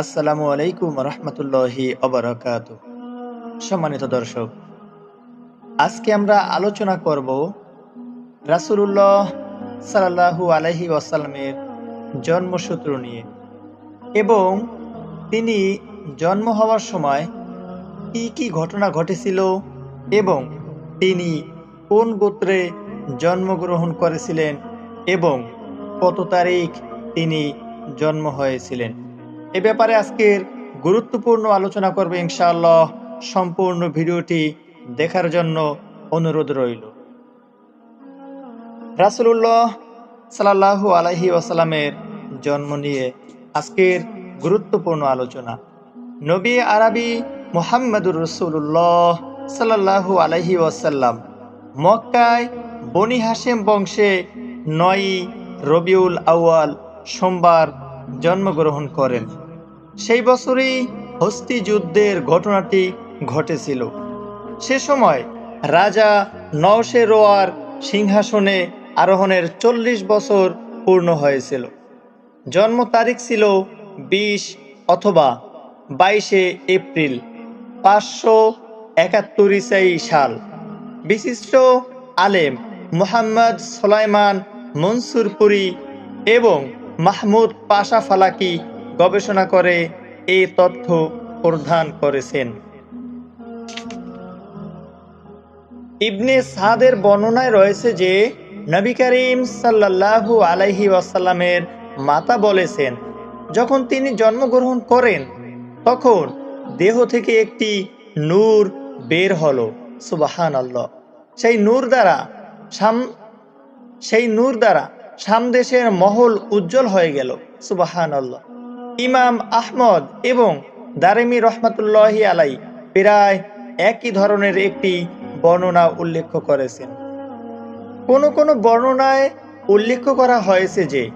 আসসালামু আলাইকুম রহমতুল্লাহি অবরাকাত। সম্মানিত দর্শক, আজকে আমরা আলোচনা করব রাসূলুল্লাহ সাল্লাল্লাহু আলাইহি ওয়াসাল্লামের জন্মসূত্র নিয়ে এবং তিনি জন্ম হওয়ার সময় কি কি ঘটনা ঘটেছিল এবং তিনি কোন গোত্রে জন্মগ্রহণ করেছিলেন এবং কত তারিখ তিনি জন্ম হয়েছিলেন। এ ব্যাপারে আজকের গুরুত্বপূর্ণ আলোচনা করবে ইনশাআল্লাহ। সম্পূর্ণ ভিডিওটি দেখার জন্য অনুরোধ রইল। রাসূলুল্লাহ সাল্লাল্লাহু আলাইহি ওয়াসাল্লামের জন্ম নিয়ে আজকের গুরুত্বপূর্ণ আলোচনা। নবী আরবি মুহাম্মদুর রসুল্লাহ সাল্লাল্লাহু আলাইহি ওয়াসাল্লাম মক্কায় বনি হাসেম বংশে নয়ই রবিউল আউয়াল সোমবার জন্মগ্রহণ করেন। সেই বছরই হস্তি যুদ্ধের ঘটনাটি ঘটেছিল। সে সময় রাজা নওশেরোয়ার সিংহাসনে আরোহণের চল্লিশ বছর পূর্ণ হয়েছিল। জন্ম তারিখ ছিল বিশ অথবা বাইশে এপ্রিল পাঁচশো একাত্তর ইসাই সাল। বিশিষ্ট আলেম মুহাম্মদ সোলাইমান মনসুরপুরি এবং মাহমুদ পাশা ফালাকি গবেষণা করে এই তথ্য প্রদান করেছেন। ইবনে সাদের বর্ণনায় রয়েছে যে, নবী করিম সাল্লাল্লাহু আলাইহি ওয়াসাল্লামের মাতা বলেছেন, যখন তিনি জন্মগ্রহণ করেন, তখন দেহ থেকে একটি নূর বের হলো। সুবাহান আল্লাহ সেই নূর দ্বারা সাম, সেই নূর দ্বারা সামদেশের মহল উজ্জ্বল হয়ে গেল। সুবাহান আল্লাহ ইমাম আহমদ এবং দারেমি রহমতুল্লাহি আলাই প্রায় একই ধরনের একটি বর্ণনা উল্লেখ করেছেন। কোন কোন বর্ণনায় উল্লেখ করা হয়েছে যে,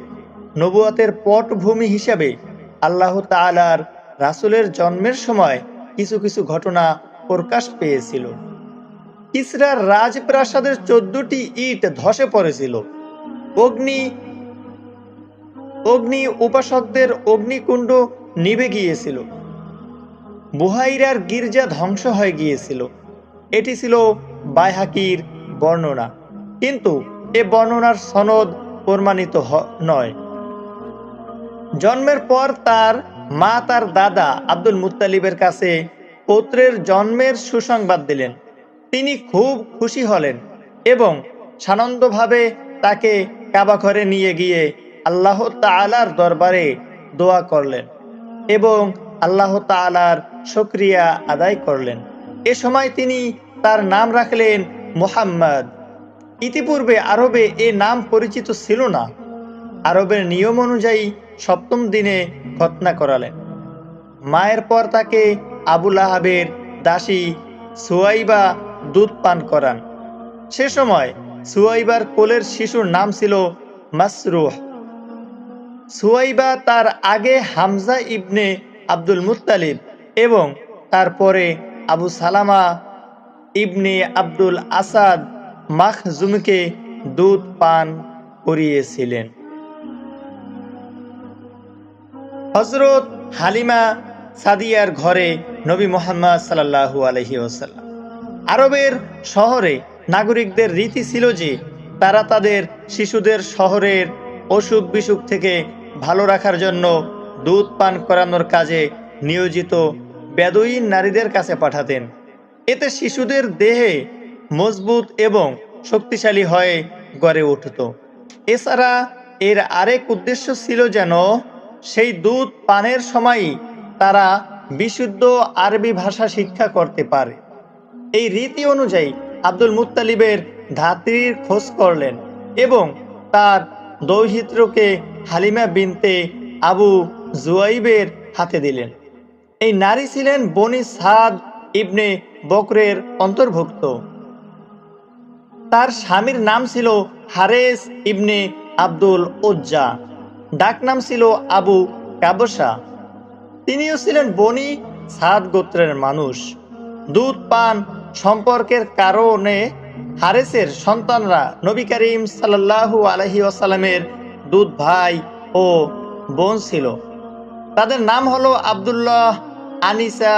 নবুয়াতের পটভূমি হিসাবে আল্লাহ তালার রাসুলের জন্মের সময় কিছু কিছু ঘটনা প্রকাশ পেয়েছিল। ইসরার রাজপ্রাসাদের চোদ্দটি ইট ধসে পড়েছিল। অগ্নি অগ্নি উপাসকদের অগ্নিকুণ্ড নিভে গিয়েছিল। বুহাইরার গির্জা ধ্বংস হয়ে গিয়েছিল। এটি ছিল বাইহাকির বর্ণনা। কিন্তু এ বর্ণনার সনদ প্রমাণিত নয়। জন্মের পর তার মা তার দাদা আব্দুল মুত্তালিবের কাছে পুত্রের জন্মের সুসংবাদ দিলেন। তিনি খুব খুশি হলেন এবং সানন্দভাবে তাকে কাবাঘরে নিয়ে গিয়ে আল্লাহ তালার দরবারে দোয়া করলেন এবং আল্লাহ তালার সক্রিয়া আদায় করলেন। এ সময় তিনি তার নাম রাখলেন মোহাম্মদ। ইতিপূর্বে আরবে এ নাম পরিচিত ছিল না। আরবের নিয়ম অনুযায়ী সপ্তম দিনে খতনা করালেন। মায়ের পর তাকে আবুল আহাবের দাসী সুয়াইবা দুধ পান করান। সে সময় সুয়াইবার কোলের শিশুর নাম ছিল মাসরুহ। সুয়াইবা তার আগে হামজা ইবনে আব্দুল মুত্তালিব এবং তারপরে আবু সালামা ইবনে আব্দুল আসাদ মাখজুমকে দুধ পান করিয়েছিলেন। হজরত হালিমা সাদিয়ার ঘরে নবী মোহাম্মদ সাল্লাহু আলহি ওসাল্লাম আরবের শহরে নাগরিকদের রীতি ছিল যে তারা তাদের শিশুদের শহরের অসুখ বিসুখ থেকে ভালো রাখার জন্য দুধ পান করানোর কাজে নিয়োজিত বেদুইন নারীদের কাছে পাঠাতেন। এতে শিশুদের দেহে মজবুত এবং শক্তিশালী হয়ে গড়ে উঠত। এছাড়া এর আরেক উদ্দেশ্য ছিল যেন সেই দুধ পানের সময়ই তারা বিশুদ্ধ আরবি ভাষা শিক্ষা করতে পারে। এই রীতি অনুযায়ী আব্দুল মুত্তালিবের ধাত্রীর খোঁজ করলেন এবং তার দৌহিত্রকে হালিমা বিনতে আবু জুয়াইবের হাতে দিলেন। এই নারী ছিলেন বনি সাদ ইবনে বকরের অন্তর্ভুক্ত। তার স্বামীর নাম ছিল হারেস ইবনে আব্দুল উজ্জা। ডাক নাম ছিল আবু কাবসা তিনিও ছিলেন বনি সাদ গোত্রের মানুষ। দুধ, পান সম্পর্কের কারণে হারেসের সন্তানরা নবী করিম সাল্লাল্লাহু আলহি আসালামের দুধ ভাই ও বোন ছিল। তাদের নাম হলো আব্দুল্লাহ, আনিসা,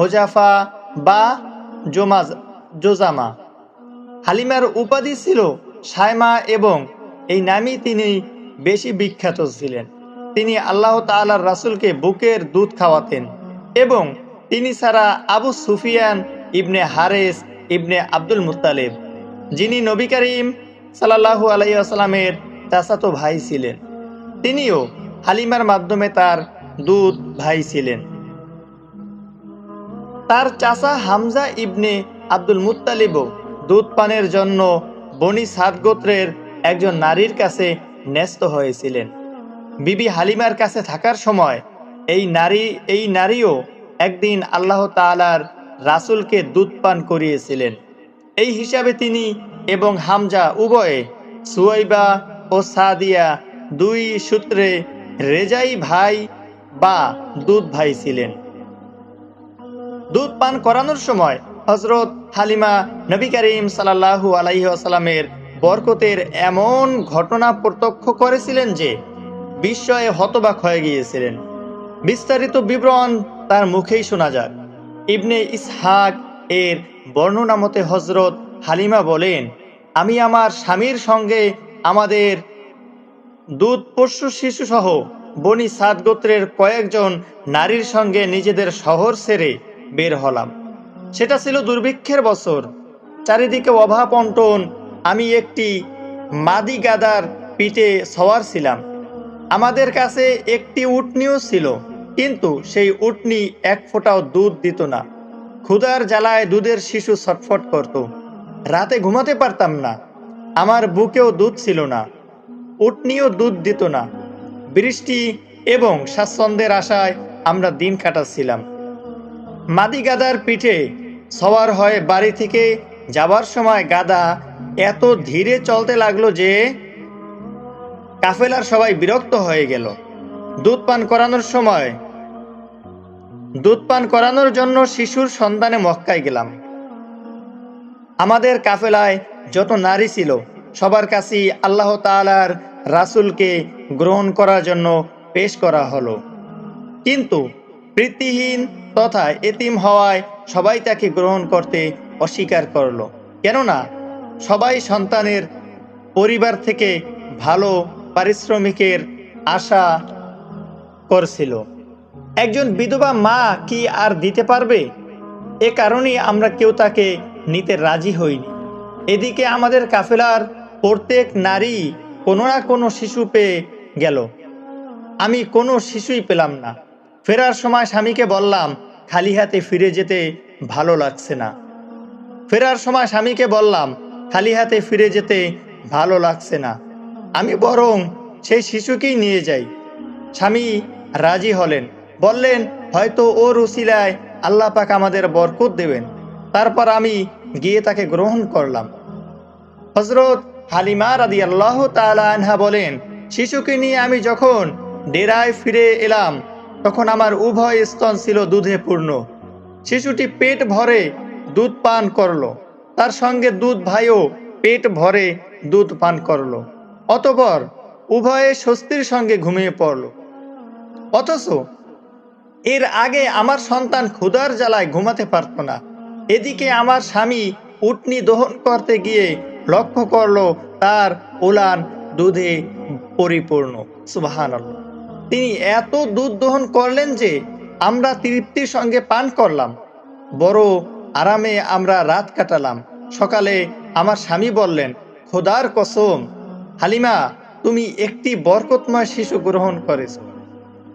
হোজাফা বা জোমাজ, জোজামা। হালিমার উপাধি ছিল সায়মা এবং এই নামই তিনি বেশি বিখ্যাত ছিলেন। তিনি আল্লাহ তাআলার রাসূলকে বুকের দুধ খাওয়াতেন এবং তিনি ছাড়া আবু সুফিয়ান ইবনে হারেস ইবনে আব্দুল মুত্তালেব, যিনি নবী করিম সাল্লাল্লাহু আলাইহি আসালামের চাচাতো ভাই ছিলেন। তিনিও হালিমার মাধ্যমে তার দুধ ভাই ছিলেন। তার চাচা হামজা ইবনে আব্দুল মুত্তালিবও দুধ পানের জন্য বনি সাদ গোত্রের একজন নারীর কাছে ন্যস্ত হয়েছিলেন। বিবি হালিমার কাছে থাকার সময় এই নারী, এই নারীও একদিন আল্লাহ তালার রাসূলকে দুধ পান করিয়েছিলেন। এই হিসাবে তিনি এবং হামজা উভয়ে সুয়াইবা ও সাদিয়া দুই সূত্রে রেজাই ভাই বা দুধ ভাই ছিলেন। দুধ পান করানোর সময় হজরত হালিমা নবী করিম সাল্লাহু আলাইহি আসালামের বরকতের এমন ঘটনা প্রত্যক্ষ করেছিলেন যে বিস্ময়ে হতবাক হয়ে গিয়েছিলেন। বিস্তারিত বিবরণ তার মুখেই শোনা যাক। ইবনে ইসহাক এর বর্ণনামতে হজরত হালিমা বলেন, আমি আমার স্বামীর সঙ্গে আমাদের দুধ, পশু, শিশু সহ বনি সাত গোত্রের কয়েকজন নারীর সঙ্গে নিজেদের শহর ছেড়ে বের হলাম। সেটা ছিল দুর্ভিক্ষের বছর। চারিদিকে অভাব অন্টন। আমি একটি মাদি গাদার পিঠে সওয়ার ছিলাম। আমাদের কাছে একটি উটনিও ছিল, কিন্তু সেই উটনি এক ফোঁটাও দুধ দিত না। ক্ষুধার জ্বালায় দুধের শিশু ছটফট করত। রাতে ঘুমাতে পারতাম না। আমার বুকেও দুধ ছিল না, উটনিও দুধ দিত না। বৃষ্টি এবং স্বাচ্ছন্দ্যের আশায় আমরা দিন কাটাচ্ছিলাম। মাদি গাদার পিঠে সওয়ার হয়ে বাড়ি থেকে যাবার সময় গাদা এত ধীরে চলতে লাগল যে কাফেলার সবাই বিরক্ত হয়ে গেল। দুধ পান করানোর সময়, দুধ পান করানোর জন্য শিশুর সন্ধানে মক্কায় গেলাম। আমাদের কাফেলায় যত নারী ছিল, সবার কাছেই আল্লাহ তাআলার রাসূলকে গ্রহণ করার জন্য পেশ করা হলো। কিন্তু প্রীতিহীন তথা এতিম হওয়ায় সবাই তাকে গ্রহণ করতে অস্বীকার করল। কেননা সবাই সন্তানের পরিবার থেকে ভালো পারিশ্রমিকের আশা করছিল। একজন বিধবা মা কি আর দিতে পারবে? এ কারণেই আমরা কেউ তাকে নিতে রাজি হইনি। এদিকে আমাদের কাফেলার প্রত্যেক নারী কোনো না কোনো শিশু পেয়ে গেল। আমি কোনো শিশুই পেলাম না। ফেরার সময় স্বামীকে বললাম, খালি হাতে ফিরে যেতে ভালো লাগছে না। ফেরার সময় স্বামীকে বললাম, খালি হাতে ফিরে যেতে ভালো লাগছে না। আমি বরং সেই শিশুকেই নিয়ে যাই। স্বামী রাজি হলেন। বললেন, হয়তো ওর উসিলায় আল্লাহ পাক আমাদের বরকত দেবেন। তারপর আমি গিয়ে তাকে গ্রহণ করলাম। হজরত হালিমা রাদি আল্লাহ আনহা বলেন, শিশুকে নিয়ে আমি যখন ডেরায় ফিরে এলাম, তখন আমার উভয় স্তন ছিল দুধে পূর্ণ। শিশুটি পেট ভরে দুধ পান করল। তার সঙ্গে দুধ ভাইও পেট ভরে দুধ পান করল। অতপর উভয়ে স্বস্তির সঙ্গে ঘুমিয়ে পড়ল। অথচ এর আগে আমার সন্তান ক্ষুধার জ্বালায় ঘুমাতে পারত না। এদিকে আমার স্বামী উটনি দহন করতে গিয়ে লক্ষ্য করল তার উলান দুধে পরিপূর্ণ। সুবাহান তিনি এত দুধ দহন করলেন যে আমরা তৃপ্তির সঙ্গে পান করলাম। বড় আরামে আমরা রাত কাটালাম। সকালে আমার স্বামী বললেন, খোদার কসম, হালিমা, তুমি একটি বরকতময় শিশু গ্রহণ করেছ।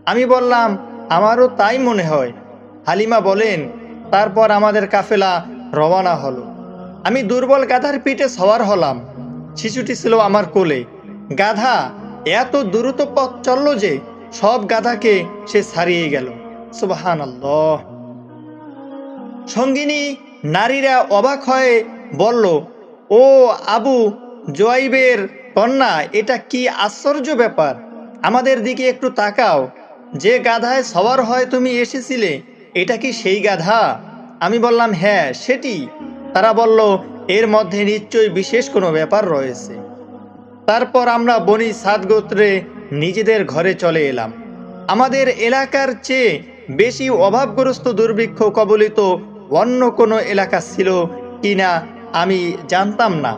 আমি বললাম, আমারও তাই মনে হয়। হালিমা বলেন তারপর আমাদের কাফেলা রওনা হলো। আমি দুর্বল গাধার পিঠে সওয়ার হলাম। শিশুটি ছিল আমার কোলে। গাধা এত দ্রুত পথ চলল যে সব গাধাকে সে ছাড়িয়ে গেল। সুবাহান সঙ্গিনী নারীরা অবাক হয়ে বলল, ও আবু জোয়াইবের কন্যা, এটা কি আশ্চর্য ব্যাপার। আমাদের দিকে একটু তাকাও। যে গাধায় সবার হয় তুমি এসেছিলে এটা কি সেই গাধা? আমি বললাম হ্যাঁ সেটি। তারা বলল, এর মধ্যে নিশ্চয়ই বিশেষ কোনো ব্যাপার রয়েছে। তারপর আমরা বনি সাত গোত্রে নিজেদের ঘরে চলে এলাম। আমাদের এলাকার চেয়ে বেশি অভাবগ্রস্ত দুর্ভিক্ষ কবলিত অন্য কোনো এলাকা ছিল কিনা আমি জানতাম না।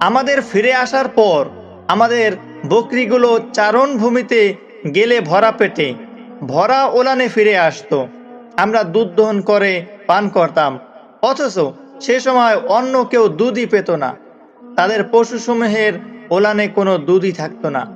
আমাদের ফিরে আসার পর আমাদের বকরিগুলো চারণভূমিতে গেলে ভরা পেটে, ভরা ওলানে ফিরে আসতো। আমরা দুধ দহন করে পান করতাম। অথচ সে সময় অন্য কেউ দুধই পেত না। তাদের পশুসমূহের ওলানে কোনো দুধই থাকতো না।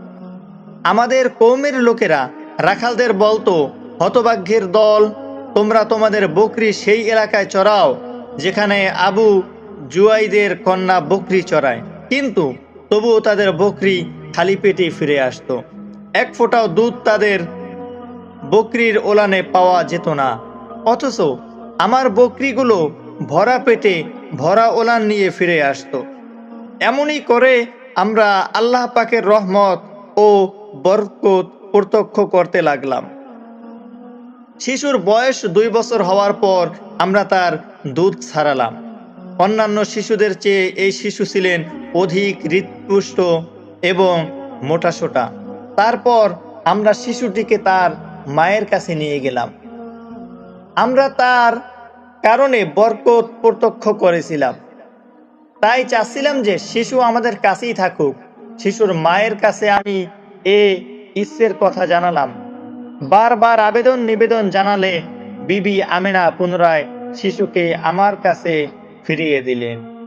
আমাদের কৌমের লোকেরা রাখালদের বলতো, হতভাগ্যের দল, তোমরা তোমাদের বকরি সেই এলাকায় চড়াও, যেখানে আবু জুয়াইদের কন্যা বকরি চড়ায়। কিন্তু তবুও তাদের বকরি খালি পেটে ফিরে আসতো। এক ফোঁটাও দুধ তাদের বকরির ওলানে পাওয়া যেত না। অথচ আমার বকরিগুলো ভরা পেটে ভরা ওলান নিয়ে ফিরে আসত। এমনই করে আমরা আল্লাহ পাকের রহমত ও বরকত প্রত্যক্ষ করতে লাগলাম। শিশুর বয়স দুই বছর হওয়ার পর আমরা তার দুধ ছাড়ালাম। অন্যান্য শিশুদের চেয়ে এই শিশু ছিলেন অধিক হৃৎপুষ্ট এবং মোটাসোটা। তারপর আমরা শিশুটিকে তার মায়ের কাছে নিয়ে গেলাম। আমরা তার কারণে বরকত প্রত্যক্ষ করেছিলাম। তাই চাচ্ছিলাম যে শিশু আমাদের কাছেই থাকুক। শিশুর মায়ের কাছে আমি এ ঈশ্বের কথা জানালাম। বারবার আবেদন নিবেদন জানালে বিবি আমেনা পুনরায় শিশুকে আমার কাছে ফিরিয়ে দিলেন।